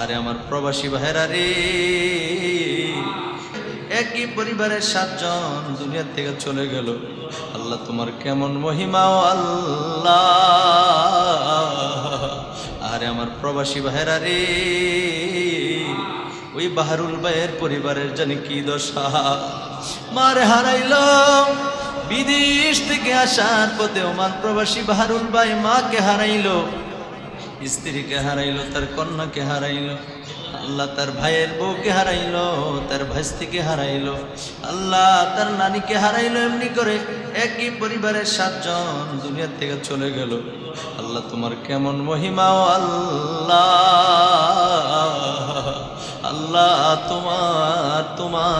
আরে আমার প্রবাসী ভাইরা রে, একই পরিবারের সাতজন দুনিয়ার থেকে চলে গেল। আল্লাহ তোমার কেমন মহিমা আল্লাহ। আরে আমার প্রবাসী ভাইরা রে, ওই বাহারুল ভাইয়ের পরিবারের জানি কি দশা। মারে হারাইল বিদেশ থেকে আসার পথে ওমান প্রবাসী বাহারুল ভাই মাকে হারাইলো। স্ত্রীকে হারাইলো, তার কন্যাকে হারাইলো, আল্লাহ তার ভাইয়ের বউকে হারাইলো, তার ভাস্তিকে হারাইলো, আল্লাহ তার নানিকে হারাইলো, এমনি করে একই পরিবারের সাতজন দুনিয়ার থেকে চলে গেল। আল্লাহ তোমার কেমন মহিমা আল্লাহ।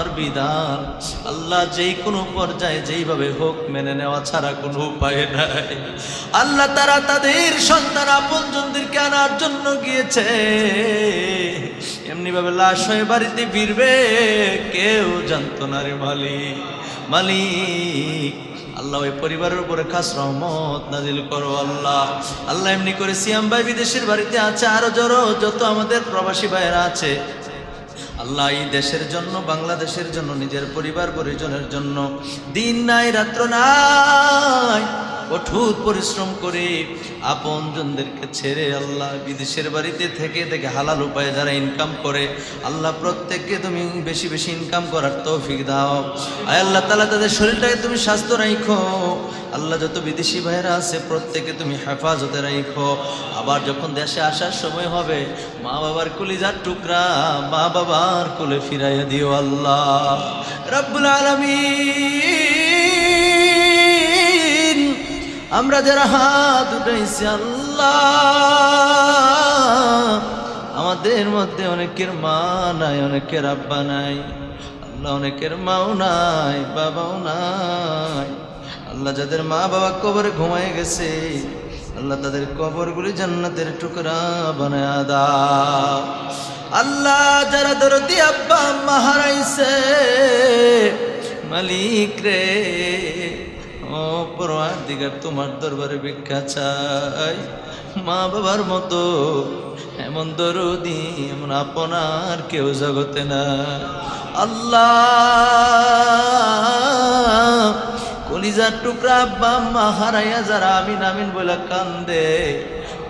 তোমার বিধান। আল্লাহ যেই কোনো পর্যায়ে যেইভাবে হোক মেনে নেওয়া ছাড়া কোনো উপায় নাই। আল্লাহ তারা তাদের সন্তান আপন আপনজনদেরকে আনার জন্য গিয়েছে। এমনিভাবে লাশ হয়ে বাড়িতে ফিরবে কেউ জানতো না রে মালিক। মালিক, আল্লাহ ওই পরিবারের উপরে খাস রহমত নাজিল করো আল্লাহ। আল্লাহ এমনি করে সিয়াম ভাই বিদেশের বাড়িতে আছে, আরও জড়ো, যত আমাদের প্রবাসী ভাইয়েরা আছে আল্লাহ এই দেশের জন্য, বাংলাদেশের জন্য, নিজের পরিবার পরিজনের জন্য, দিন নাই, রাত্র নাই, কঠোর পরিশ্রম করে আপনজনদেরকে ছেড়ে আল্লাহ বিদেশের বাড়িতে থেকে থেকে হালাল উপায়ে যারা ইনকাম করে, আল্লাহ প্রত্যেককে তুমি বেশি বেশি ইনকাম করার তৌফিক দাও। আয় আল্লাহ তালা তাদের শরীরটাকে তুমি স্বাস্থ্য রাখো। আল্লাহ যত বিদেশি ভাইরা আছে, প্রত্যেকে তুমি হেফাজতে রাখো আবার যখন দেশে আসার সময় হবে, মা বাবার কুলিজার টুকরা মা বাবার কুলে ফিরাইয়া দিও আল্লাহ। রব্বুল আলামিন, আমরা যারা হাত উঠাইছি আল্লাহ, আমাদের মধ্যে অনেকের মা নাই, অনেকের আব্বা নাই। আল্লাহ অনেকের মাও নাই, বাবাও নাই। আল্লাহ যাদের মা বাবা কবরে ঘুমায় গেছে, আল্লাহ তাদের কবরগুলি জান্নাতের টুকরা বানায় দা আল্লাহ যারা দরদি আব্বা আম্মা হারাইছে, মালিক রে, ও পরোয়ার দিগার তোমার দরবারে ভিক্ষা চাই। মা বাবার মতো এমন দরদি, এমন আপনার কেউ জগতে না আল্লাহ কলিজার টুকরা আব্বা আম্মা হারাইয়া যারা আমিন আমিন বলে কান্দে।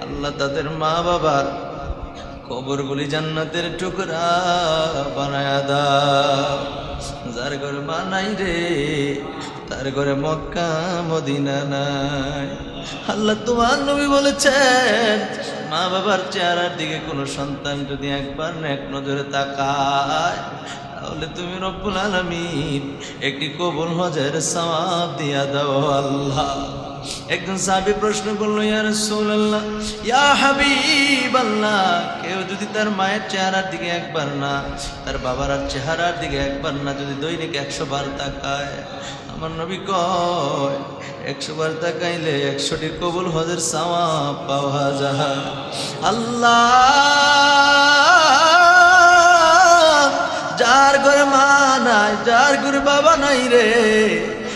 আল্লাহ তাদের মা বাবার কবরগুলি জান্নাতের টুকরা বানায়া দাও। যার ঘরে মা নাই রে, তার ঘরে মক্কা, মদিনা নাই। আল্লাহ তোমার নবী বলেছেন মা বাবার চেহারার দিকে কোনো সন্তান যদি একবার এক নজরে তাকায়, তাহলে তুমি রব্বুল আলমিন একটি কবুল হজের সমাপ দিয়া দাও আল্লাহ। একজন সাহাবী প্রশ্ন করল, ইয়া রাসূলুল্লাহ, ইয়া হাবিবাল্লাহ, কেউ যদি তার মায়ের চেহারার দিকে একবার না, তার বাবার চেহারার দিকে একবার না যদি দৈনিক একশো বার তাকায়? আমার নবী কয়, একশো বার তাকাইলে একশোটি কবুল হজের সওয়াব পাওয়া যায়। আল্লাহ, যার ঘরে মা নাই, যার ঘরে বাবা নাই রে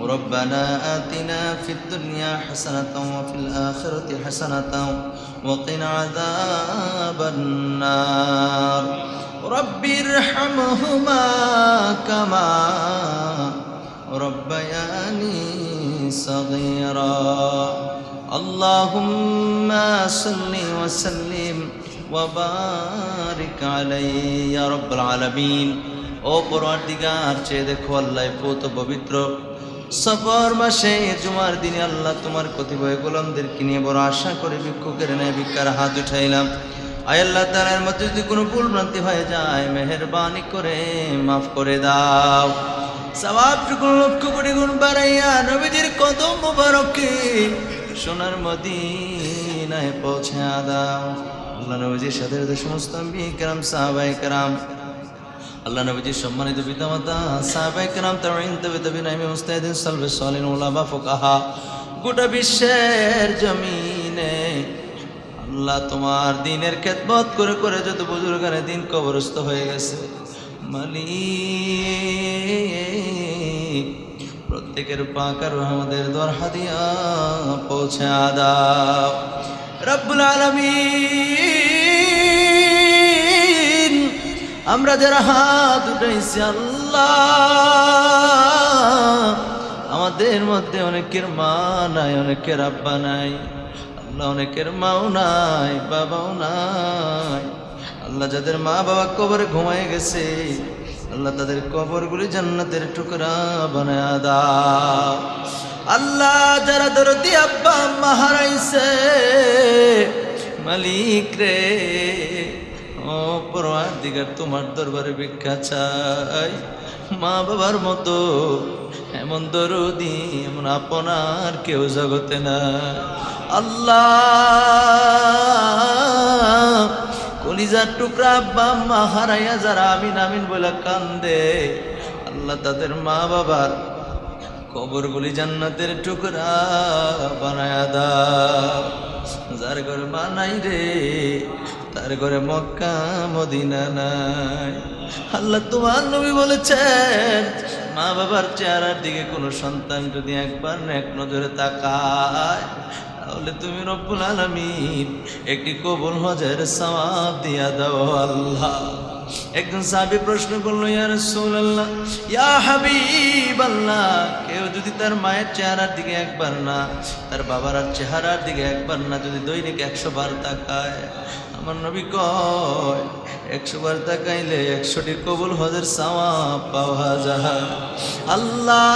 ربنا آتنا في الدنيا حسنة وفي الآخرة حسنة وقنا عذاب النار رب ارحمهما كما ربياني صغيرا اللهم صل وسلم وبارك عليه يا رب العالمين ও পরওয়ারদিগার চেয়ে দেখো আল্লাহ পৌত পবিত্র সফর মাসে জুমার দিনে আল্লাহ তোমার কতিপয় গোলামদেরকে নিয়ে বড় আশা করে ভিক্ষুকের নেয় ভিক্ষার হাত উঠাইলাম। আয় আল্লাহ তালার মধ্যে যদি কোনো ভুল ভ্রান্তি হয়ে যায়, মেহরবানি করে মাফ করে দাও। সোনার পৌঁছে দাও। আল্লাহ সাথে সমস্ত বিক্রাম সাহাবাই আল্লাহ নবীজির সম্মানিত পিতামাতা, সাহাবায়ে কেরাম তাবিঈন তবে সালবে সালিন উলামা, ফুকাহা, গোটা বিশ্বের জমিনে আল্লাহ তোমার দিনের খেদমত করে করে যত বুজুর্গানে দিন কবরস্থ হয়ে গেছে। মালিক, প্রত্যেকের পাকার আমাদের দর হাদিয়া পৌঁছে আদা রব্বুল আলামিন। আমরা যারা হাত উঠাইছি আল্লাহ, আমাদের মধ্যে অনেকের মা নাই, অনেকের আব্বা নাই, আল্লাহ অনেকের মাও নাই, বাবাও নাই। আল্লাহ যাদের মা বাবা কবরে ঘুমায় গেছে, আল্লাহ তাদের কবরগুলি জান্নাতের টুকরা বানায় দাও। আল্লাহ যারা দরদি আব্বা আম্মা হারাইছে, মালিক রে। ও পরোয়ার দিগার তোমার দরবারে ভিক্ষা চাই। মা বাবার মতো এমন দরদি, এমন আপনার কেউ জগতে না আল্লাহ, কলিজার টুকরা আব্বা আম্মা হারাইয়া যারা আমিন আমিন বলে কান্দে। আল্লাহ তাদের মা বাবার কবরগুলি জান্নাতের টুকরা বানায়া দাও। যার ঘরে বানাই রে তার ঘরে মক্কা, মদিনা নাই। আল্লাহ তোমার নবী বলেছেন, মা বাবার চেহারার দিকে কোনো সন্তান যদি একবার না এক নজরে তাকায়, তাহলে তুমি রব্বুল আলমিন একটি কবুল হজের সওয়াব দিয়া দাও আল্লাহ। একজন সাহাবী প্রশ্ন করল, ইয়া রাসূলুল্লাহ, ইয়া হাবিবাল্লাহ, কেউ যদি তার মায়ের চেহারার দিকে একবার না, তার বাবার চেহারার দিকে একবার না যদি দৈনিক একশো বার তাকায় আমার নবী কয়, একশো বার তাকাইলে একশোটি কবুল হজের সামা পাওয়া যায়। আল্লাহ,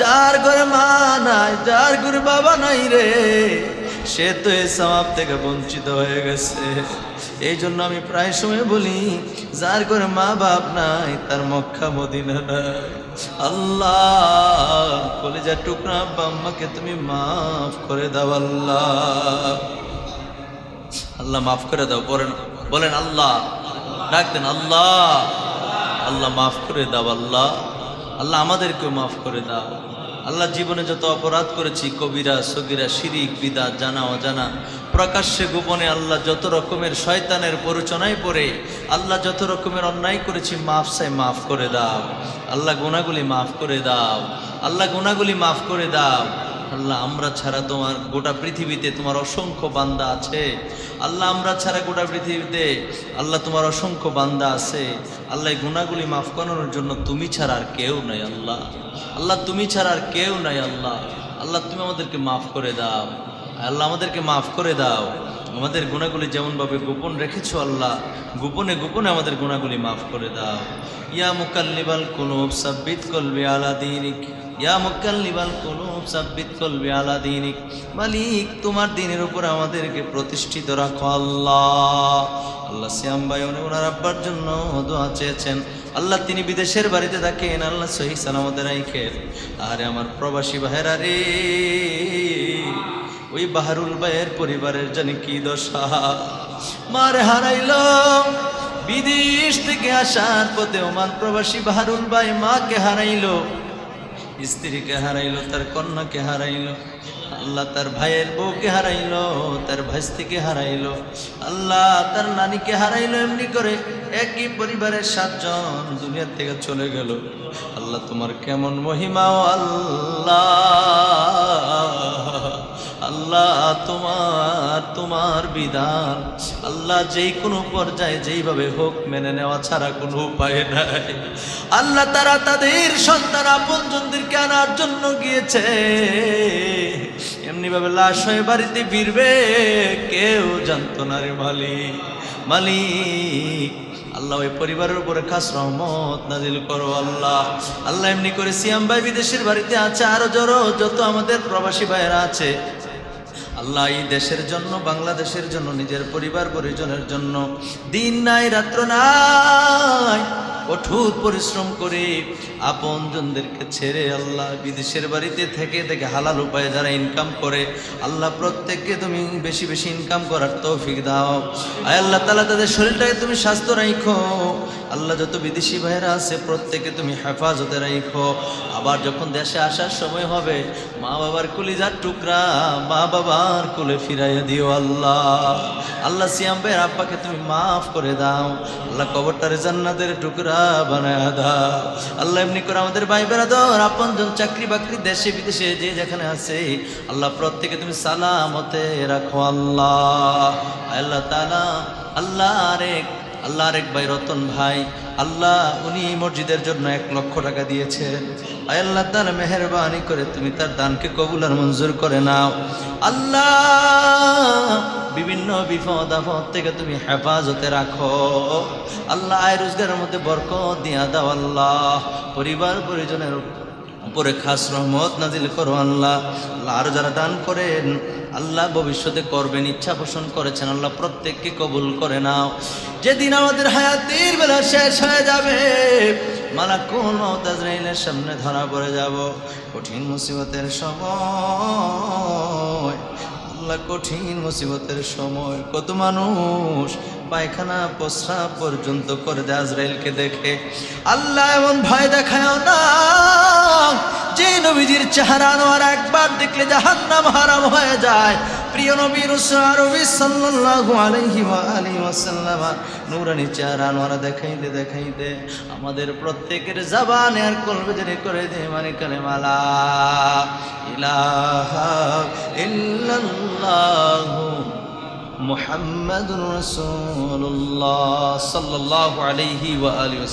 যার ঘরে মা নাই, যার ঘরে বাবা নাই রে, সে তো এই সামাপ থেকে বঞ্চিত হয়ে গেছে। এই জন্য আমি প্রায় সময় বলি, যার করে মা বাপ নাই, তার মক্কা, মদিনা নাই। আল্লাহ, কলেজার টুকরা আব্বা আম্মাকে তুমি মাফ করে দাও, আল্লাহ। আল্লাহ মাফ করে দাও, বলেন বলেন আল্লাহ। ডাক দেন, আল্লাহ। আল্লাহ মাফ করে দাও, আল্লাহ। আল্লাহ আমাদেরকেও মাফ করে দাও। আল্লাহ জীবনে যত অপরাধ করেছি, কবিরা, সগিরা, শিরিক বিদা জানা, অজানা, প্রকাশ্যে, গোপনে আল্লাহ যত রকমের শয়তানের পরিচনায় পড়ে, আল্লাহ যত রকমের অন্যায় করেছি, মাফ সাই মাফ করে দাও। আল্লাহ গুণাগুলি মাফ করে দাও। আল্লাহ গুণাগুলি মাফ করে দাও। আল্লাহ, আমরা ছাড়া তোমার গোটা পৃথিবীতে তোমার অসংখ্য বান্দা আছে। আল্লাহ, আমরা ছাড়া গোটা পৃথিবীতে আল্লাহ তোমার অসংখ্য বান্দা আছে। আল্লাহ গুণাগুলি মাফ করানোর জন্য তুমি ছাড়া আর কেউ নাই আল্লাহ। আল্লাহ, তুমি ছাড়া আর কেউ নাই আল্লাহ। আল্লাহ, তুমি আমাদেরকে মাফ করে দাও। আল্লাহ, আমাদেরকে মাফ করে দাও। আমাদের গুণাগুলি যেমনভাবে গোপন রেখেছো আল্লাহ, গোপনে গোপনে আমাদের গুণাগুলি মাফ করে দাও। ইয়া মুকাল্লিবাল কুলুব, সাব্বিত কলবি আলা দিনিক। ইয়া মুকাল্লিবাল কুলুব, সাব্বিত কলবি আলা দিনিক। মালিক, তোমার দিনের উপর আমাদেরকে প্রতিষ্ঠিত রাখো আল্লাহ। আল্লাহ শ্যাম ভাই ওনার আব্বার জন্য দোয়া চেয়েছেন। আল্লাহ তিনি বিদেশের বাড়িতে থাকেন, আল্লাহ সহি সালামতে রাইখেন। আরে আমার প্রবাসী ভাইরা রে, ওই বাহারুল ভাইয়ের পরিবারের জানি কি দশা। মারে হারাইল বিদেশ থেকে আসার পথে ওমান প্রবাসী বাহারুল ভাই মাকে হারাইলো। স্ত্রীকে হারাইলো, তার কন্যাকে হারাইলো, আল্লাহ তার ভাইয়ের বউকে হারাইলো, তার ভাস্তিকে হারাইলো, আল্লাহ তার নানিকে হারাইলো, এমনি করে একই পরিবারের সাতজন দুনিয়ার থেকে চলে গেল। আল্লাহ তোমার কেমন মহিমা আল্লাহ। আল্লাহ, তোমার তোমার বিধান। আল্লাহ যেই কোনো পর্যায়ে যেইভাবে হোক মেনে নেওয়া ছাড়া কোনো উপায় নাই। আল্লাহ তারা তাদের সন্তান আপন আপনজনদেরকে আনার জন্য গিয়েছে। এমনি ভাবে লাশ হয়ে বাড়িতে ফিরবে, কেউ জানতো না রে মালিক মালিক। আল্লাহ ওই পরিবারের উপরে খাস রহমত নাজিল করো আল্লাহ। আল্লাহ এমনি করে সিয়াম ভাই বিদেশের বাড়িতে আছে, আরও জড়ো, যত আমাদের প্রবাসী ভাইয়েরা আছে আল্লাহ এই দেশের জন্য, বাংলাদেশের জন্য, নিজের পরিবার, পরিজনের জন্য দিন নাই, রাত্র নাই, কঠোর পরিশ্রম করে আপনজনদেরকে ছেড়ে আল্লাহ বিদেশের বাড়িতে থেকে থেকে হালাল উপায়ে যারা ইনকাম করে, আল্লাহ প্রত্যেককে তুমি বেশি বেশি ইনকাম করার তৌফিক দাও। আয় আল্লাহ তালা তাদের শরীরটাকে তুমি স্বাস্থ্য রাখো আল্লাহ যত বিদেশি ভাইরা আছে, প্রত্যেকে তুমি হেফাজতে রাখো আবার যখন দেশে আসার সময় হবে, মা বাবার কুলি যার টুকরা মা বাবার কুলে ফিরাইয়া দিও আল্লাহ। আল্লাহ সিয়াম ভাইয়ের আব্বাকে তুমি মাফ করে দাও। আল্লাহ কবরটারে জান্নাতের টুকরা বানায় দাও। আল্লাহ এমনি করে আমাদের ভাই বেড়াদর আপনজন চাকরি বাকরি দেশে বিদেশে যে যেখানে আছে, আল্লাহ প্রত্যেকে তুমি সালামতে রাখো আল্লাহ। আল্লাহ তালা আল্লাহ আরেক আল্লাহ আরেক ভাই রতন ভাই, আল্লাহ উনি মসজিদের জন্য এক লক্ষ টাকা দিয়েছেন আল্লাহ তার মেহরবানি করে তুমি তার দানকে কবুল আর মঞ্জুর করে নাও। আল্লাহ, বিভিন্ন বিপদ আপদ থেকে তুমি হেফাজতে রাখো। আল্লাহ আয় রোজগারের মধ্যে বরকত দিয়া দাও আল্লাহ। পরিবার পরিজনের উপরে খাস রহমত নাজিল করো আল্লাহ। আরও যারা দান করেন, আল্লাহ ভবিষ্যতে করবেন, ইচ্ছা পোষণ করেছেন, আল্লাহ প্রত্যেককে কবুল করে নাও। যেদিন আমাদের হায়াতির বেলা শেষ হয়ে যাবে, মালাকুল মমতাজরাইলের সামনে ধরা পড়ে যাব। কঠিন মুসিবতের সময় আল্লাহ কঠিন মুসিবতের সময় কত মানুষ পায়খানা, প্রস্রাব পর্যন্ত করে দেয় আজরাইলকে দেখে। আল্লাহ এমন ভয় দেখায় না। যে নবীজির চেহারা আনোয়ার একবার দেখলে জাহান্নাম হারাম হয়ে যায়। প্রিয় নবী রবি সাল্লাল্লাহু আলাইহি ওয়া আলিহি ওয়াসাল্লাম, নূরানি চেহারা আনোয়ার দেখাইতে দেখাইতে আমাদের প্রত্যেকের জবানে আর কলবে জেনে করে দে মানে কালেমালা। ইলাহা ইল্লাল্লাহু মুহাম্মাদুর রাসূলুল্লাহ সাল্লাল্লাহু আলাইহি ওয়া আলিহি